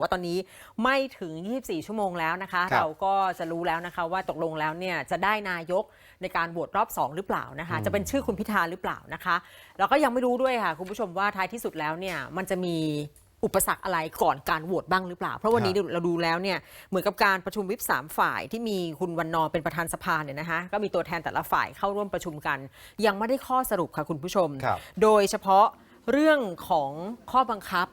ว่าตอนนี้ไม่ถึง 24 ชั่วโมงแล้วนะคะครับเราก็จะรู้แล้วนะคะว่าตกลงแล้วเนี่ยจะได้นายกในการโหวตรอบ 2 หรือเปล่านะคะ จะเป็นชื่อคุณพิธาหรือเปล่านะคะเราก็ยังไม่รู้ด้วยค่ะคุณผู้ชมว่าท้ายที่สุดแล้วเนี่ยมันจะมีอุปสรรคอะไรก่อนการโหวตบ้างหรือเปล่า เพราะวันนี้ครับเราดูแล้วเนี่ยเหมือนกับการประชุมวิปสามฝ่ายที่มีคุณวันนอร์เป็นประธานสภาเนี่ยนะคะก็มีตัวแทนแต่ละฝ่ายเข้าร่วมประชุมกัน ยังไม่ได้ข้อสรุปค่ะคุณผู้ชมครับโดยเฉพาะเรื่องของข้อบังคับ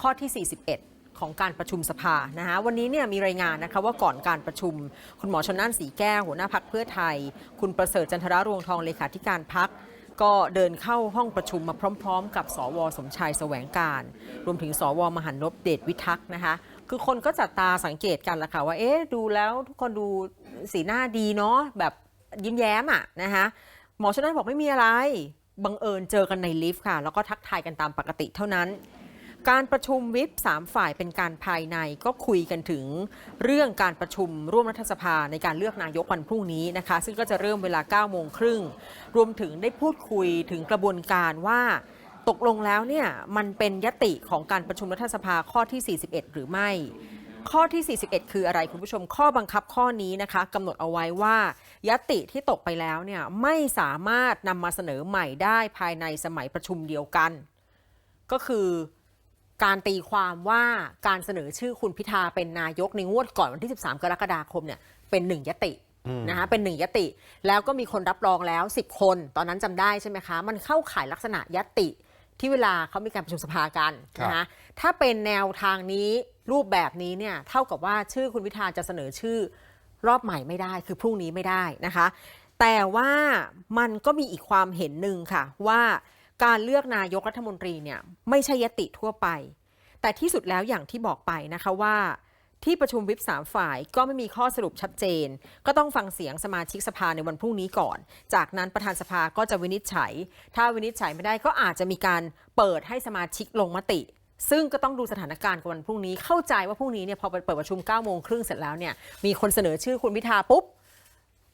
ข้อที่ 41 ของการประชุมสภานะคะวันนี้เนี่ยมีรายงานนะคะว่าก่อนการประชุม คุณหมอชนน่านสีแก้วหัวหน้าพักเพื่อไทย คุณประเสริฐจันทรารวงทองเลขาธิการพักก็เดินเข้าห้องประชุมมาพร้อม ๆ กับสวสมชายแสวงการ รวมถึงสวมหันนพเดชวิทักษ์นะคะคือคนก็จับตาสังเกตกันละค่ะว่าเอ๊ะดูแล้วทุกคนดูสีหน้าดีเนาะแบบยิ้มแย้มอะนะคะหมอชนน่านบอกไม่มีอะไรบังเอิญเจอกันในลิฟต์ค่ะ แล้วก็ทักทายกันตามปกติเท่านั้น การประชุมวิปสามฝ่ายเป็นการภายในก็คุยกันถึงเรื่องการประชุมร่วมรัฐสภาในการเลือกนายกวันพรุ่งนี้นะคะ ซึ่งก็จะเริ่มเวลา 9 โมงครึ่ง รวมถึงได้พูดคุยถึงกระบวนการว่าตกลงแล้วเนี่ยมันเป็นยติของการประชุมรัฐสภาข้อที่ 41 หรือไม่ ข้อที่ 41 คืออะไรคุณผู้ชมข้อบังคับข้อนี้นะคะกำหนดเอาไว้ว่ายติที่ตกไปแล้วเนี่ยไม่สามารถนำมาเสนอใหม่ได้ภายในสมัยประชุมเดียวกัน ก็คือ การตีความว่าการเสนอชื่อคุณพิธาเป็นนายกในงวดก่อนวันที่ 13 กรกฎาคมเนี่ยเป็นหนึ่งยตินะคะเป็นหนึ่งยติ แล้วก็มีคนรับรองแล้ว 10 คน ตอนนั้นจำได้ใช่ไหมคะ มันเข้าข่ายลักษณะยติที่เวลาเขามีการประชุมสภากันนะคะถ้าเป็นแนวทางนี้รูปแบบนี้เนี่ยเท่ากับว่าชื่อคุณพิธาจะเสนอชื่อรอบใหม่ไม่ได้คือพรุ่งนี้ไม่ได้นะคะ แต่ว่ามันก็มีอีกความเห็นหนึ่งค่ะว่า การเลือกนายกรัฐมนตรีเนี่ยไม่ใช่ยติทั่วไป แต่ที่สุดแล้วอย่างที่บอกไปนะคะว่า ที่ประชุมวิปสามฝ่ายก็ไม่มีข้อสรุปชัดเจน ก็ต้องฟังเสียงสมาชิกสภาในวันพรุ่งนี้ก่อน จากนั้นประธานสภาก็จะวินิจฉัย ถ้าวินิจฉัยไม่ได้ก็อาจจะมีการเปิดให้สมาชิกลงมติซึ่งก็ต้องดูสถานการณ์กับวันพรุ่งนี้ เข้าใจว่าพรุ่งนี้เนี่ยพอเปิดประชุม9โมงครึ่งเสร็จแล้วเนี่ยมีคนเสนอชื่อคุณพิธาปุ๊บ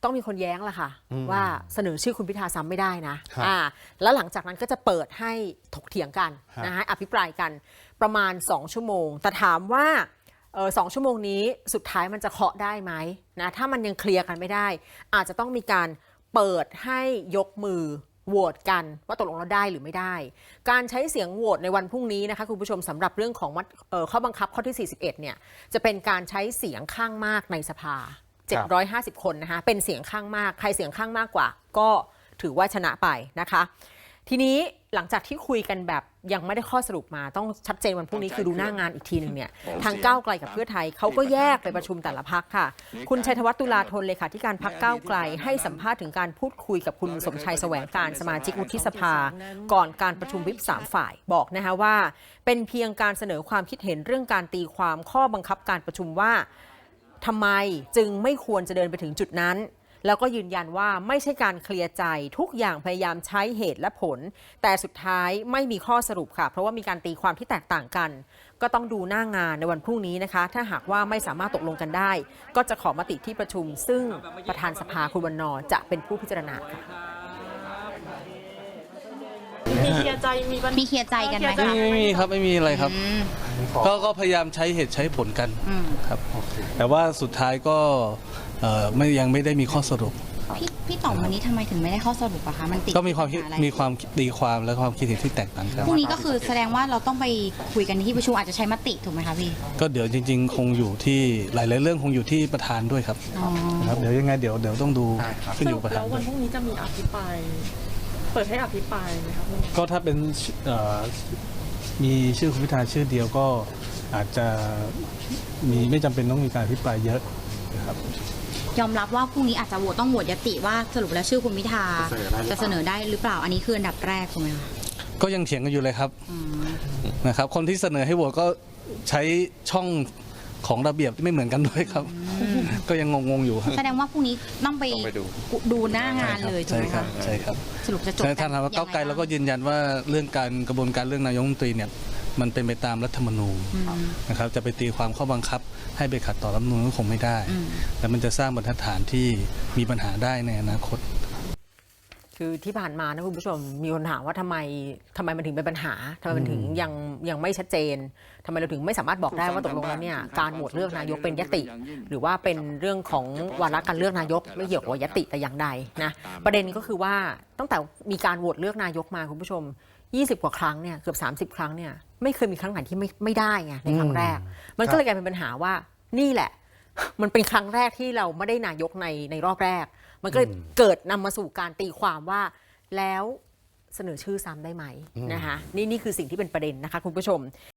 ต้องมีคนแย้งละค่ะ ว่าเสนอชื่อคุณพิธาซ้ำไม่ได้นะครับอ่าแล้วหลังจากนั้นก็จะเปิดให้ถกเถียงกันครับนะฮะอภิปรายกันประมาณ 2 ชั่วโมง แต่ถามว่าเออสองชั่วโมงนี้สุดท้ายมันจะเคาะได้ไหมนะถ้ามันยังเคลียร์กันไม่ได้ อาจจะต้องมีการเปิดให้ยกมือโหวตกันว่าตกลงแล้วได้หรือไม่ได้ การใช้เสียงโหวตในวันพรุ่งนี้นะคะคุณผู้ชมสำหรับเรื่องของมัดเอ่อข้อบังคับข้อที่ 41เนี่ยจะเป็นการใช้เสียงข้างมากในสภา 750 คนนะคะเป็นเสียงข้างมาก ใครเสียงข้างมากกว่า ก็ถือว่าชนะไปนะคะ ทีนี้หลังจากที่คุยกันแบบยังไม่ได้ข้อสรุปมาต้องชัดเจนวันพรุ่งนี้คือดูหน้างานอีกทีหนึ่งเนี่ยทางก้าวไกลกับเพื่อไทยเขาก็แยกไปประชุมแต่ละพักค่ะ คุณชัยธวัฒน์ตุลาธนเลขาธิการพักก้าวไกล ให้สัมภาษณ์ถึงการพูดคุยกับคุณสมชัยแสวงการสมาชิกวุฒิสภา ก่อนการประชุมวิปสามฝ่ายบอกนะคะว่า เป็นเพียงการเสนอความคิดเห็นเรื่องการตีความข้อบังคับการประชุมว่า ทำไมจึงไม่ควรจะเดินไปถึงจุดนั้น แล้วก็ยืนยันว่าไม่ใช่การเคลียร์ใจทุกอย่างพยายามใช้เหตุและผล แต่สุดท้ายไม่มีข้อสรุปค่ะ เพราะว่ามีการตีความที่แตกต่างกัน ก็ต้องดูหน้างานในวันพรุ่งนี้นะคะ ถ้าหากว่าไม่สามารถตกลงกันได้ ก็จะขอมติที่ประชุม ซึ่งประธานสภาคุณวันนอร์จะเป็นผู้พิจารณาค่ะมีเคลียร์ใจมีปัญมีเคลียร์ใจกันไหมเคลียร์คะใจไม่มีครับไม่มีอะไรครับ อืม ก็ก็พยายามใช้เหตุใช้ผลกันอืมครับแต่ว่าสุดท้ายก็เอ่อไม่ยังไม่ได้มีข้อสรุปพี่พี่ต่อมวันนี้ทำไมถึงไม่ได้ข้อสรุปอะคะมันติดก็มีความคิดปัญหอะไรมีความตีความและความคิดเห็นที่แตกต่างกันพรุ่งนี้ก็คือแสดงว่าเราต้องไปคุยกันที่ประชุมอาจจะใช้มติถูกไหมคะพี่ก็เดี๋ยวจริง ๆ คงอยู่ที่หลายๆเรื่องคงอยู่ที่ประธานด้วยครับอ๋อครับเดี๋ยวยังไงเดี๋ยวเดี๋ยวต้องดูขึ้นสอรุยู่ปประธาแล้นวด้วัวนยพรุ่งนี้จะมีอภิปรายเปิดให้อภิปรายไหมครับก็ถ้าเป็นเอ่อ มีชื่อคุณพิธาชื่อเดียวก็อาจจะมีไม่จำเป็นต้องมีการอภิปรายเยอะนะครับ ยอมรับว่าพรุ่งนี้อาจจะโหวตต้องโหวตยติว่าสรุปแล้วชื่อคุณพิธาจะเสนอได้หรือเปล่าอันนี้คืออันดับแรกถูกไหมคะก็ยังเถียงกันอยู่เลยครับอืมนะครับ คนที่เสนอให้โหวตก็ใช้ช่องของระเบียบที่ไม่เหมือนกันด้วยครับ ก็ยังงงๆอยู่ครับแสดงว่าพรุ่งนี้ต้องไปต้องไปดู ดูหน้างานเลยถูกใช่ไหมครัคะบใช่ครับ สรุปจะจบใช่ท่านครับว่าก้าวไกลเราก็ยืนยันว่าเรื่องการกระบวนการเรื่องนายกรัฐมนตรีเนี่ยมันเป็นไปตามรัฐธรรมนูญอืม นะครับจะไปตีความข้อบังคับ ให้ไปขัดต่อรัฐธรรมนูญก็คงไม่ได้ อืมและมันจะสร้างบรรทัดฐานที่มีปัญหาได้ในอนาคต คือที่ผ่านมานะคุณผู้ชมมีคนถามว่าทำไมทำไมมันถึงเป็นปัญหาทำไมมันถึงยังยังไม่ชัดเจนทำไมเราถึงไม่สามารถบอกได้ว่าตกลงแล้วเนี่ยการโหวตเลือกนายกเป็นยติ หรือว่าเป็นเรื่องของวาระการเลือกนายกไม่เกี่ยวกับยติแต่อย่างใดนะประเด็นก็คือว่าตั้งแต่มีการโหวตเลือกนายกมาคุณผู้ชม 20 กว่าครั้งเนี่ยเกือบ 30 ครั้งเนี่ยไม่เคยมีครั้งไหนที่ไม่ไม่ได้ไงในครั้งแรก มันก็เลยกลายเป็นปัญหาว่านี่แหละ มันเป็นครั้งแรกที่เราไม่ได้นายกในในรอบแรก มันก็เลยเกิดนำมาสู่การตีความว่าแล้วเสนอชื่อซ้ำได้ไหมนะคะนี่นี่คือสิ่งที่เป็นประเด็นนะคะคุณผู้ชม